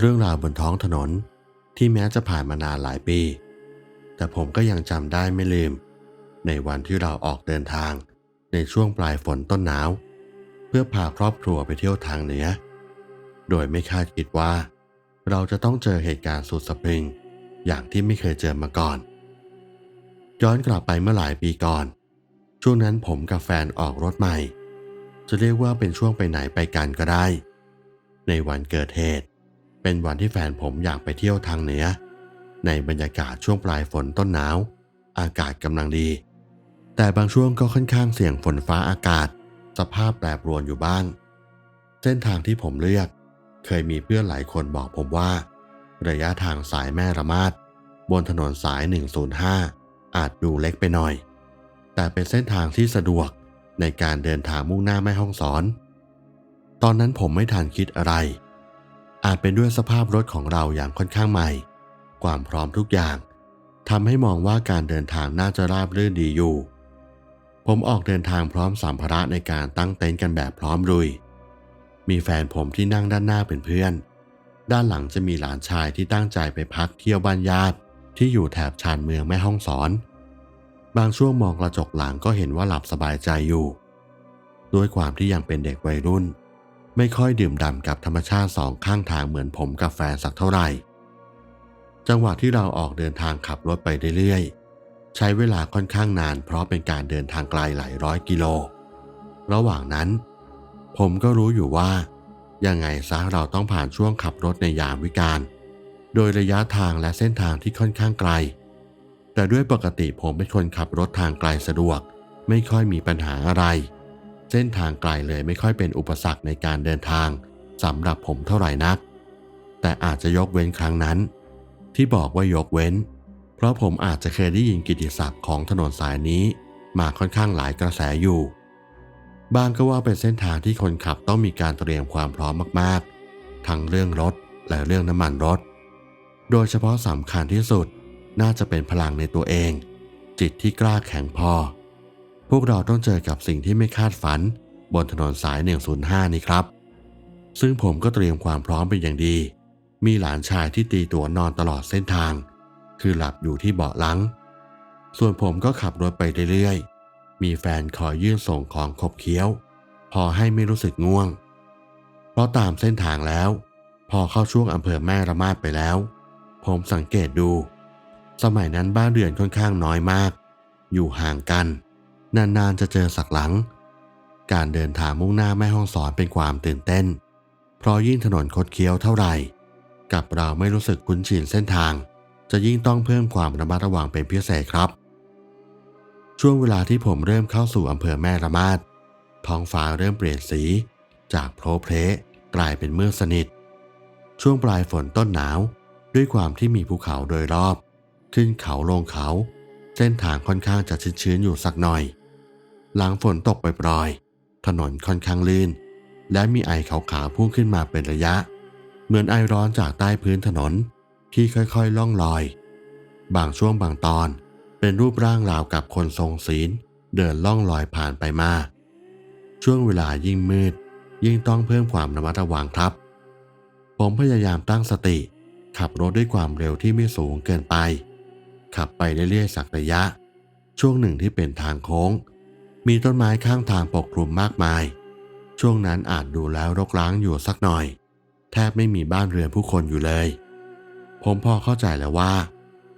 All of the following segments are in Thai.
เรื่องราวบนท้องถนนที่แม้จะผ่านมานานหลายปี แต่ผมก็ยังจำได้ไม่ลืม ในวันที่เราออกเดินทางในช่วงปลายฝนต้นหนาว เพื่อพาครอบครัวไปเที่ยวทางเหนือ โดยไม่คาดคิดว่า เราจะต้องเจอเหตุการณ์สุดสะพรึง อย่างที่ไม่เคยเจอมาก่อน ย้อนกลับไปเมื่อหลายปีก่อน ช่วงนั้นผมกับแฟนออกรถใหม่ จะเรียกว่าเป็นช่วงไปไหนไปกันก็ได้ ในวันเกิดเหตุ เป็นวันที่แฟนผมอยากไปเที่ยวทางเหนือ ในบรรยากาศช่วงปลายฝนต้นหนาว อากาศกำลังดี แต่บางช่วงก็ค่อนข้างเสี่ยงฝนฟ้าอากาศ สภาพแปรปรวนอยู่บ้าง เส้นทางที่ผมเลือก เคยมีเพื่อนหลายคนบอกผมว่า ระยะทางสายแม่ระมาดบนถนนสาย 105 อาจดูเล็กไปหน่อย แต่เป็นเส้นทางที่สะดวกในการเดินทางมุ่งหน้าแม่ห้องสอน ตอนนั้นผมไม่ทันคิดอะไร อาจเป็นด้วยสภาพรถของเราอย่างค่อนข้างใหม่ ความพร้อมทุกอย่างทำให้มองว่าการเดินทางน่าจะราบรื่นดีอยู่ ผมออกเดินทางพร้อมสัมภาระในการตั้งเต็นท์กันแบบพร้อมรุย มีแฟนผมที่นั่งด้านหน้าเป็นเพื่อน ด้านหลังจะมีหลานชายที่ตั้งใจไปพักเที่ยวบ้านญาติ ที่อยู่แถบชานเมืองแม่ห้องสอน บางช่วงมองกระจกหลังก็เห็นว่าหลับสบายใจอยู่ ด้วยความที่ยังเป็นเด็กวัยรุ่น ไม่ค่อยดื่มด่ำกับธรรมชาติสองข้างทางเหมือนผมกับแฟนสักเท่าไหร่ จังหวะที่เราออกเดินทางขับรถไปเรื่อยๆ ใช้เวลาค่อนข้างนานเพราะเป็นการเดินทางไกลหลายร้อยกิโล ระหว่างนั้น ผมก็รู้อยู่ว่า ยังไงซะเราต้องผ่านช่วงขับรถในยามวิกาลโดยระยะทางและเส้นทางที่ค่อนข้างไกล แต่ด้วยปกติผมเป็นคนขับรถทางไกลสะดวก ไม่ค่อยมีปัญหาอะไร เส้นทางไกลเลยไม่ค่อยเป็นอุปสรรคในการเดินทางสำหรับผมเท่าไหร่นัก แต่อาจจะยกเว้นครั้งนั้น ที่บอกว่ายกเว้น เพราะผมอาจจะเคยได้ยินกิตติศัพท์ของถนนสายนี้ มาค่อนข้างหลายกระแสอยู่บางก็ว่าเป็นเส้นทางที่คนขับต้องมีการเตรียมความพร้อมมากๆ ทั้งเรื่องรถและเรื่องน้ำมันรถ โดยเฉพาะสำคัญที่สุดน่าจะเป็นพลังในตัวเอง จิตที่กล้าแข็งพอ พวกเราต้องเจอกับสิ่งที่ไม่คาดฝัน บนถนนสาย 105 นี้ครับ ซึ่งผมก็เตรียมความพร้อมเป็นอย่างดี มีหลานชายที่ตีตัวนอนตลอดเส้นทาง คือหลับอยู่ที่เบาะหลัง ส่วนผมก็ขับรถไปเรื่อยๆ มีแฟนคอยยื่นส่งของขบเคี้ยว พอให้ไม่รู้สึกง่วง เพราะตามเส้นทางแล้ว พอเข้าช่วงอำเภอแม่ระมาดไปแล้ว ผมสังเกตดู สมัยนั้นบ้านเรือนค่อนข้างน้อยมาก อยู่ห่างกัน นานๆจะเจอสักหลัง การเดินทางมุ่งหน้าแม่ห้องสอนเป็นความตื่นเต้น เพราะยิ่งถนนคดเคี้ยวเท่าไหร่ กับเราไม่รู้สึกคุ้นชินเส้นทาง จะยิ่งต้องเพิ่มความระมัดระวังเป็นพิเศษครับ ช่วงเวลาที่ผมเริ่มเข้าสู่อำเภอแม่ระมาดท้องฟ้าเริ่มเปลี่ยนสี จากโพลเพลกลายเป็นมืดสนิท ช่วงปลายฝนต้นหนาว ด้วยความที่มีภูเขาโดยรอบ ขึ้นเขาลงเขา เส้นทางค่อนข้างจะชื้นๆอยู่สักหน่อย หลังฝนตกปปลอยๆ ถนนค่อนข้างลื่น และมีไอขาวๆพุ่งขึ้นมาเป็นระยะ เหมือนไอร้อนจากใต้พื้นถนนที่ค่อยๆล่องลอย บางช่วงบางตอนเป็นรูปร่างราวกับคนทรงศีล เดินล่องลอยผ่านไปมา ช่วงเวลายิ่งมืด ยิ่งต้องเพิ่มความระมัดระวังครับ ผมพยายามตั้งสติ ขับรถด้วยความเร็วที่ไม่สูงเกินไป ขับไปเรื่อยๆสักระยะ ช่วงหนึ่งที่เป็นทางโค้ง มีต้นไม้ข้างทางปกคลุมมากมาย ช่วงนั้นอาจดูแล้วรกร้างอยู่สักหน่อย แทบไม่มีบ้านเรือนผู้คนอยู่เลย ผมพอเข้าใจแล้วว่า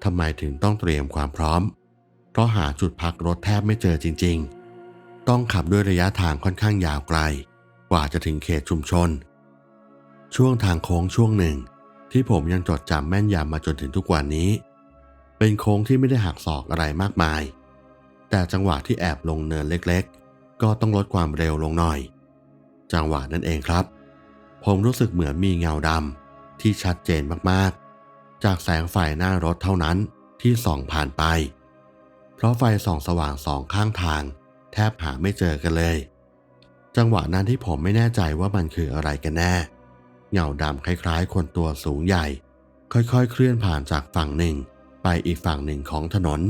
ทำไมถึงต้องเตรียมความพร้อม เพราะหาจุดพักรถแทบไม่เจอจริง ๆ ต้องขับด้วยระยะทางค่อนข้างยาวไกล กว่าจะถึงเขตชุมชน ช่วงทางโค้งช่วงหนึ่ง ที่ผมยังจดจำแม่นยำมาจนถึงทุกวันนี้ เป็นโค้งที่ไม่ได้หักศอกอะไรมากมาย แต่จังหวะที่แอบลงเนินเล็กๆ ก็ต้องลดความเร็วลงหน่อย จังหวะนั้นเองครับ ผมรู้สึกเหมือนมีเงาดำที่ชัดเจนมากๆ จากแสงไฟหน้ารถเท่านั้นที่ส่องผ่านไป เพราะไฟส่องสว่างสองข้างทาง แทบหาไม่เจอกันเลย จังหวะนั้นที่ผมไม่แน่ใจว่ามันคืออะไรกันแน่ เงาดำคล้ายๆ คนตัวสูงใหญ่ ค่อยๆ เคลื่อนผ่านจากฝั่งหนึ่ง ไปอีกฝั่งหนึ่งของถนน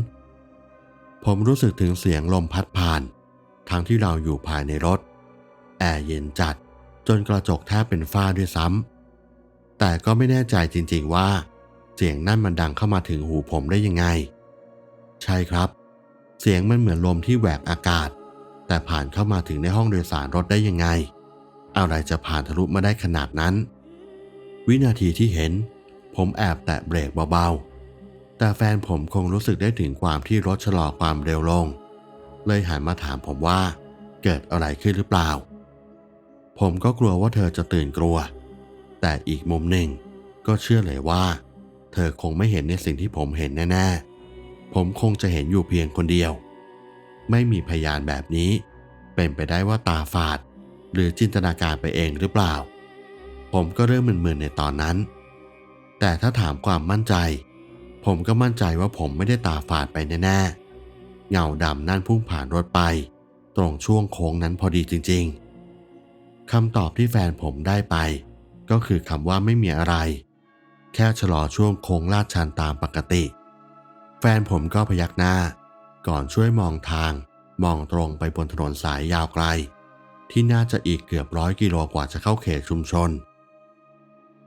ผมรู้สึกถึงเสียงลมพัดผ่าน ทั้งที่เราอยู่ภายในรถ แอร์เย็นจัดจนกระจกแทบเป็นฝ้าด้วยซ้ำ แต่ก็ไม่แน่ใจจริงๆว่า เสียงนั่นมันดังเข้ามาถึงหูผมได้ยังไง ใช่ครับ เสียงมันเหมือนลมที่แหวกอากาศ แต่ผ่านเข้ามาถึงในห้องโดยสารรถได้ยังไง อะไรจะผ่านทะลุมาได้ขนาดนั้น วินาทีที่เห็น ผมแอบแตะเบรกเบาๆ แต่แฟนผมคงรู้สึกได้ถึงความที่รถชะลอความเร็วลง เลยหันมาถามผมว่า เกิดอะไรขึ้นหรือเปล่า ผมก็กลัวว่าเธอจะตื่นกลัว แต่อีกมุมหนึ่ง ก็เชื่อเลยว่า เธอคงไม่เห็นในสิ่งที่ผมเห็นแน่ๆ ผมคงจะเห็นอยู่เพียงคนเดียว ไม่มีพยานแบบนี้ เป็นไปได้ว่าตาฝาด หรือจินตนาการไปเองหรือเปล่า ผมก็เริ่มมึนๆในตอนนั้น แต่ถ้าถามความมั่นใจ ผมก็มั่นใจว่าผมไม่ได้ตาฝาดไปแน่ๆ เงาดำนั่นพุ่งผ่านรถไป ตรงช่วงโค้งนั้นพอดีจริงๆคำตอบที่แฟนผมได้ไป ก็คือคำว่าไม่มีอะไร แค่ชะลอช่วงโค้งลาดชันตามปกติ แฟนผมก็พยักหน้า ก่อนช่วยมองทาง มองตรงไปบนถนนสายยาวไกล ที่น่าจะอีกเกือบร้อยกิโลกว่าจะเข้าเขตชุมชน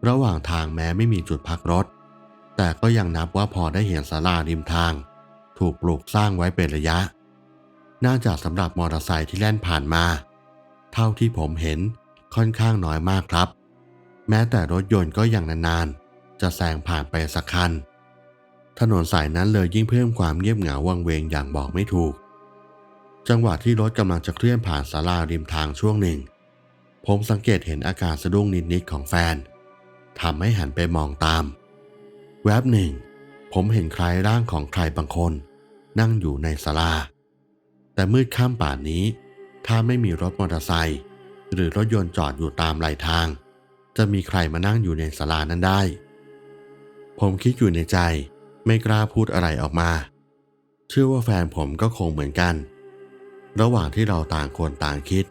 ระหว่างทางแม้ไม่มีจุดพักรถ แต่ก็ยังนับว่าพอได้เห็นศาลาริมทาง ถูกปลูกสร้างไว้เป็นระยะ น่าจะสำหรับมอเตอร์ไซค์ที่แล่นผ่านมา เท่าที่ผมเห็นค่อนข้างน้อยมากครับ แม้แต่รถยนต์ก็ยังนานๆ จะแซงผ่านไปสักคัน ถนนสายนั้นเลยยิ่งเพิ่มความเงียบเหงาวังเวงอย่างบอกไม่ถูก จังหวะที่รถกำลังจะเคลื่อนผ่านศาลาริมทางช่วงหนึ่ง ผมสังเกตเห็นอาการสะดุ้งนิดๆของแฟนทำให้หันไปมองตาม แวบหนึ่ง ผมเห็นคล้ายร่างของใครบางคน นั่งอยู่ในศาลา แต่มืดค่ำป่านนี้ ถ้าไม่มีรถมอเตอร์ไซค์หรือรถยนต์จอดอยู่ตามไหลทาง จะมีใครมานั่งอยู่ในศาลานั้นได้ ผมคิดอยู่ในใจไม่กล้าพูดอะไรออกมา เชื่อว่าแฟนผมก็คงเหมือนกัน ระหว่างที่เราต่างคนต่างคิด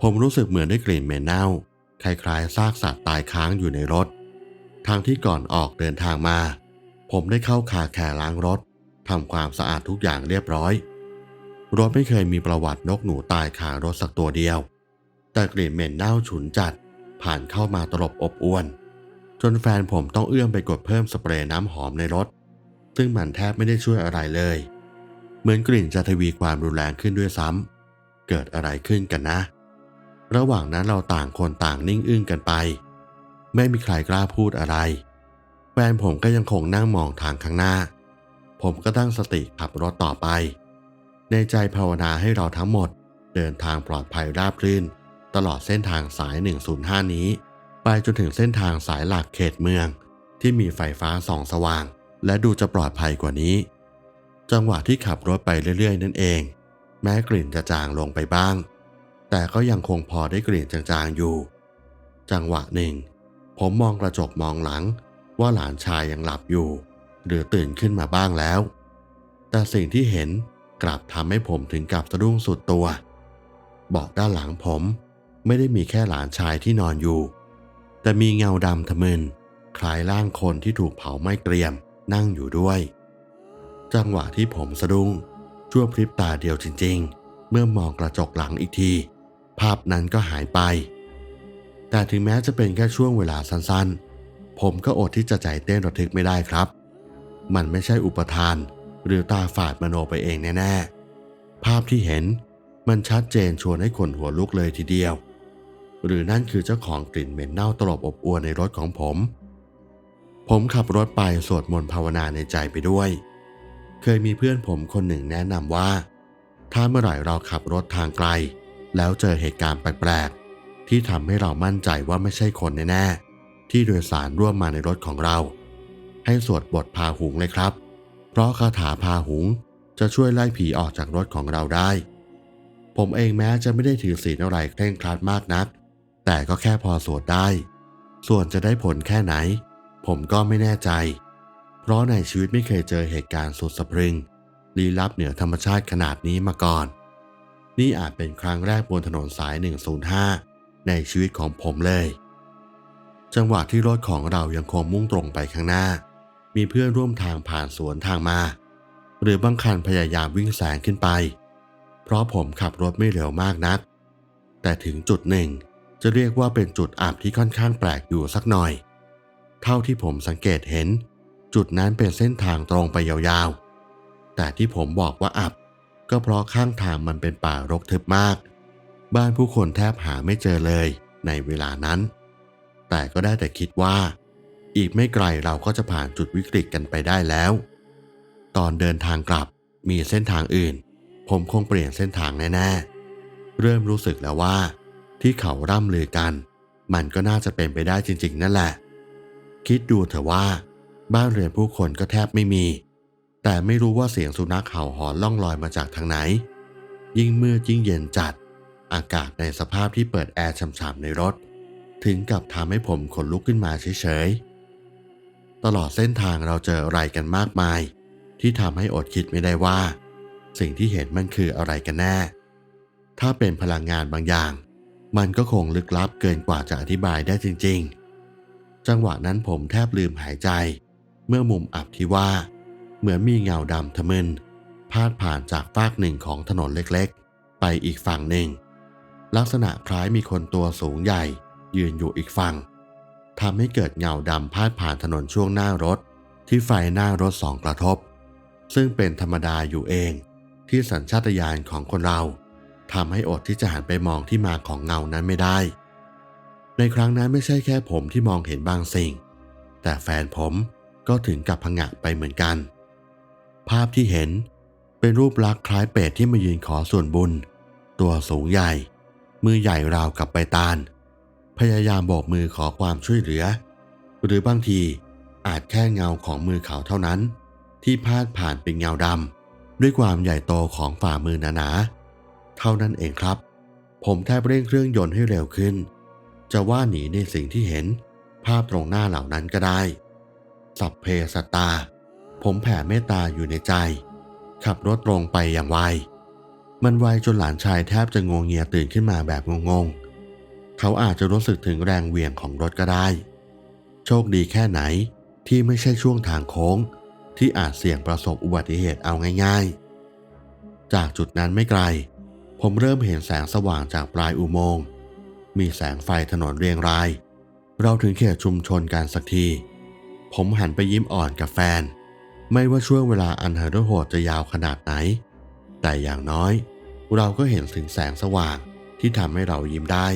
ผมรู้สึกเหมือนได้กลิ่นเหม็นเน่าคล้ายๆซากสัตว์ตายค้างอยู่ในรถ ทางที่ก่อนออกเดินทางมา ผมได้เข้าคาแคร์ล้างรถทำความสะอาดทุกอย่างเรียบร้อย รถไม่เคยมีประวัตินกหนูตายคารถสักตัวเดียว แต่กลิ่นเหม็นเน่าฉุนจัด ผ่านเข้ามาตลบอบอวน จนแฟนผมต้องเอื้อมไปกดเพิ่มสเปรย์น้ำหอมในรถ ซึ่งมันแทบไม่ได้ช่วยอะไรเลย เหมือนกลิ่นจะทวีความรุนแรงขึ้นด้วยซ้ำเกิดอะไรขึ้นกันนะ ระหว่างนั้นเราต่างคนต่างนิ่งอึ้งกันไป ไม่มีใครกล้าพูดอะไร แฟนผมก็ยังคงนั่งมองทางข้างหน้า ผมก็ตั้งสติขับรถต่อไป ในใจภาวนาให้เราทั้งหมด เดินทางปลอดภัยราบรื่น ตลอดเส้นทางสาย 105 นี้ ไปจนถึงเส้นทางสายหลักเขตเมือง ที่มีไฟฟ้าส่องสว่าง และดูจะปลอดภัยกว่านี้ จังหวะที่ขับรถไปเรื่อยๆ นั่นเอง แม้กลิ่นจะจางลงไปบ้าง แต่ก็ยังคงพอได้กลิ่นจางๆอยู่ จังหวะหนึ่ง ผมมองกระจกมองหลัง ว่าหลานชายยังหลับอยู่ หรือตื่นขึ้นมาบ้างแล้ว แต่สิ่งที่เห็นกลับทำให้ผมถึงกับสะดุ้งสุดตัวบาะด้านหลังผมไม่ได้มีแค่หลานชายที่นอนอยู่ แต่มีเงาดำทะมึนคล้ายร่างคนที่ถูกเผาไหม้เกรียมนั่งอยู่ด้วย จังหวะที่ผมสะดุ้งชั่วพริบตาเดียวจริง ๆ เมื่อมองกระจกหลังอีกที ภาพนั้นก็หายไป แต่ถึงแม้จะเป็นแค่ช่วงเวลาสั้นๆ ผมก็อดที่จะใจเต้นระทึกไม่ได้ครับ มันไม่ใช่อุปทาน หรือตาฝาดมโนไปเองแน่ๆ ภาพที่เห็นมันชัดเจนชวนให้ขนหัวลุกเลยทีเดียว หรือนั่นคือเจ้าของกลิ่นเหม็นเน่าตลบอบอวนในรถของผม ผมขับรถไปสวดมนต์ภาวนาในใจไปด้วย เคยมีเพื่อนผมคนหนึ่งแนะนำว่า ถ้าเมื่อไหร่เราขับรถทางไกล แล้วเจอเหตุการณ์แปลกๆ ที่ทำให้เรามั่นใจว่าไม่ใช่คนแน่ๆที่โดยสารร่วมมาในรถของเรา ให้สวดบทพาหุงเลยครับ เพราะคาถาพาหุงจะช่วยไล่ผีออกจากรถของเราได้ ผมเองแม้จะไม่ได้ถือศีลอะไรเคร่งครัดมากนัก แต่ก็แค่พอสวดได้ ส่วนจะได้ผลแค่ไหน ผมก็ไม่แน่ใจ เพราะในชีวิตไม่เคยเจอเหตุการณ์สุดสะพรึงลี้ลับเหนือธรรมชาติขนาดนี้มาก่อน นี่อาจเป็นครั้งแรกบนถนนสาย 105 ในชีวิตของผมเลย จังหวะที่รถของเรายังคงมุ่งตรงไปข้างหน้า มีเพื่อนร่วมทางผ่านสวนทางมา หรือบางคันพยายามวิ่งแซงขึ้นไป เพราะผมขับรถไม่เร็วมากนัก แต่ถึงจุดหนึ่งจะเรียกว่าเป็นจุดอับที่ค่อนข้างแปลกอยู่สักหน่อย เท่าที่ผมสังเกตเห็น จุดนั้นเป็นเส้นทางตรงไปยาวๆ แต่ที่ผมบอกว่าอับ ก็เพราะข้างทางมันเป็นป่ารกทึบมาก บ้านผู้คนแทบหาไม่เจอเลยในเวลานั้น แต่ก็ได้แต่คิดว่า อีกไม่ไกลเราก็จะผ่านจุดวิกฤตกันไปได้แล้ว ตอนเดินทางกลับมีเส้นทางอื่น ผมคงเปลี่ยนเส้นทางแน่ๆ เริ่มรู้สึกแล้วว่า ที่เขาร่ำลือกัน มันก็น่าจะเป็นไปได้จริง ๆ นั่นแหละ คิดดูเถอะว่า บ้านเรือนผู้คนก็แทบไม่มี แต่ไม่รู้ว่าเสียงสุนัขเห่าหอนล่องลอยมาจากทางไหน ยิ่งมืดยิ่งเย็นจัด อากาศในสภาพที่เปิดแอร์ฉ่ำๆในรถ ถึงกับทำให้ผมขนลุกขึ้นมาเฉยๆ ตลอดเส้นทางเราเจออะไรกันมากมาย ที่ทำให้อดคิดไม่ได้ว่า สิ่งที่เห็นมันคืออะไรกันแน่ ถ้าเป็นพลังงานบางอย่าง มันก็คงลึกลับเกินกว่าจะอธิบายได้จริง ๆ จังหวะนั้นผมแทบลืมหายใจ เมื่อมุมอับที่ว่า เหมือนมีเงาดำทะมึนพาดผ่านจากฟากหนึ่งของถนนเล็กๆ ไปอีกฝั่งหนึ่ง ลักษณะคล้ายมีคนตัวสูงใหญ่ ยืนอยู่อีกฝั่งทำให้เกิดเงาดำพาดผ่านถนนช่วงหน้ารถ ที่ไฟหน้ารถสองกระทบ ซึ่งเป็นธรรมดาอยู่เอง ที่สัญชาตญาณของคนเราทำให้อดที่จะหันไปมองที่มาของเงานั้นไม่ได้ ในครั้งนั้นไม่ใช่แค่ผมที่มองเห็นบางสิ่ง แต่แฟนผมก็ถึงกับผงะไปเหมือนกัน ภาพที่เห็นเป็นรูปลักษณ์คล้ายเป็ดที่มายืนขอส่วนบุญ ตัวสูงใหญ่ มือใหญ่ราวกับใบตาล พยายามโบกมือขอความช่วยเหลือ หรือบางทีอาจแค่เงาของมือเขาเท่านั้น ที่พาดผ่านเป็นเงาดำด้วยความใหญ่โตของฝ่ามือหนาๆเท่านั้นเองครับ ผมแทบเร่งเครื่องยนต์ให้เร็วขึ้น จะว่าหนีในสิ่งที่เห็น ภาพตรงหน้าเหล่านั้นก็ได้ สัพเพสตา ผมแผ่เมตตาอยู่ในใจ ขับรถตรงไปอย่างไว มันไวจนหลานชายแทบจะงงเงียตื่นขึ้นมาแบบงงๆ เขาอาจจะรู้สึกถึงแรงเหวี่ยงของรถก็ได้ โชคดีแค่ไหนที่ไม่ใช่ช่วงทางโค้ง ที่อาจเสี่ยงประสบอุบัติเหตุเอาง่ายๆ จากจุดนั้นไม่ไกล ผมเริ่มเห็นแสงสว่างจากปลายอุโมงค์ มีแสงไฟถนนเรียงราย เราถึงเขตชุมชนกันสักที ผมหันไปยิ้มอ่อนกับแฟน ไม่ว่าช่วงเวลาอันเหินโหดจะยาวขนาดไหน แต่อย่างน้อย เราก็เห็นถึงแสงสว่างที่ทำให้เรายิ้มได้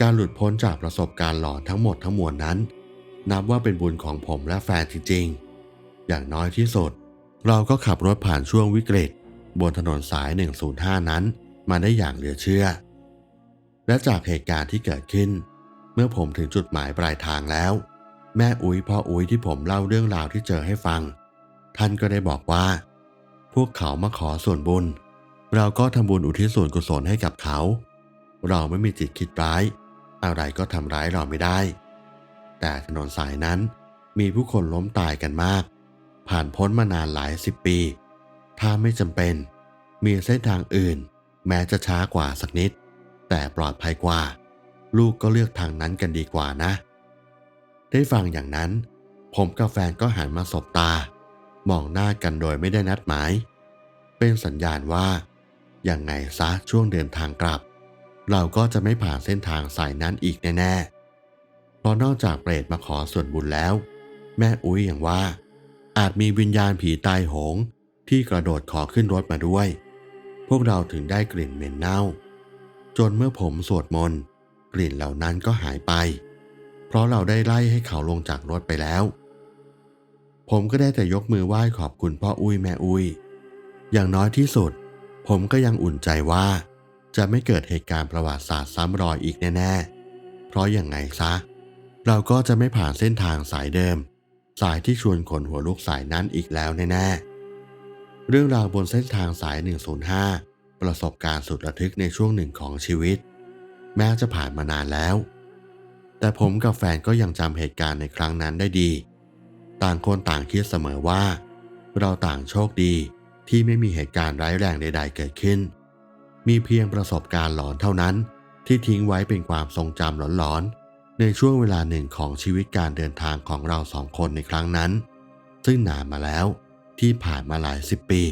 การหลุดพ้นจากประสบการณ์หลอนทั้งหมดทั้งมวลนั้น นับว่าเป็นบุญของผมและแฟนจริงๆ อย่างน้อยที่สุด เราก็ขับรถผ่านช่วงวิกฤต บนถนนสาย 105 นั้น มาได้อย่างเหลือเชื่อ และจากเหตุการณ์ที่เกิดขึ้น เมื่อผมถึงจุดหมายปลายทางแล้ว แม่อุ้ยพ่ออุ้ยที่ผมเล่าเรื่องราวที่เจอให้ฟัง ท่านก็ได้บอกว่า พวกเขามาขอส่วนบุญ เราก็ทำบุญอุทิศส่วนกุศลให้กับเขา เราไม่มีจิตคิดร้าย อะไรก็ทำร้ายเราไม่ได้ แต่ถนนสายนั้นมีผู้คนล้มตายกันมาก ผ่านพ้นมานานหลายสิบปี ถ้าไม่จำเป็น มีเส้นทางอื่น แม้จะช้ากว่าสักนิด แต่ปลอดภัยกว่า ลูกก็เลือกทางนั้นกันดีกว่านะ ได้ฟังอย่างนั้น ผมกับแฟนก็หันมาสบตามองหน้ากันโดยไม่ได้นัดหมาย เป็นสัญญาณว่า อย่างไงซะช่วงเดินทางกลับ เราก็จะไม่ผ่านเส้นทางสายนั้นอีกแน่ๆเพราะนอกจากเปรตมาขอส่วนบุญแล้ว แม่อุ้ยอย่างว่า อาจมีวิญญาณผีตายโหง ที่กระโดดขอขึ้นรถมาด้วย พวกเราถึงได้กลิ่นเหม็นเน่า จนเมื่อผมสวดมนต์กลิ่นเหล่านั้นก็หายไป เพราะเราได้ไล่ให้เขาลงจากรถไปแล้ว ผมก็ได้แต่ยกมือไหว้ขอบคุณพ่ออุ้ยแม่อุ้ยอย่างน้อยที่สุด ผมก็ยังอุ่นใจว่า จะไม่เกิดเหตุการณ์ประวัติศาสตร์ซ้ำรอยอีกแน่ ๆ เพราะอย่างไงซะ เราก็จะไม่ผ่านเส้นทางสายเดิม สายที่ชวนขนหัวลุกสายนั้นอีกแล้วแน่ๆ เรื่องราวบนเส้นทางสาย 105 ประสบการณ์สุดระทึกในช่วงหนึ่งของชีวิต แม้จะผ่านมานานแล้ว แต่ผมกับแฟนก็ยังจำเหตุการณ์ในครั้งนั้นได้ดี ต่างคนต่างคิดเสมอว่า เราต่างโชคดี ที่ไม่มีเหตุการณ์ร้ายแรงใด ๆ เกิดขึ้น มีเพียงประสบการณ์หลอนเท่านั้น ที่ทิ้งไว้เป็นความทรงจำหลอนๆ ในช่วงเวลาหนึ่งของชีวิตการเดินทางของเราสองคนในครั้งนั้น ซึ่งนานมาแล้วที่ผ่านมาหลายสิบปี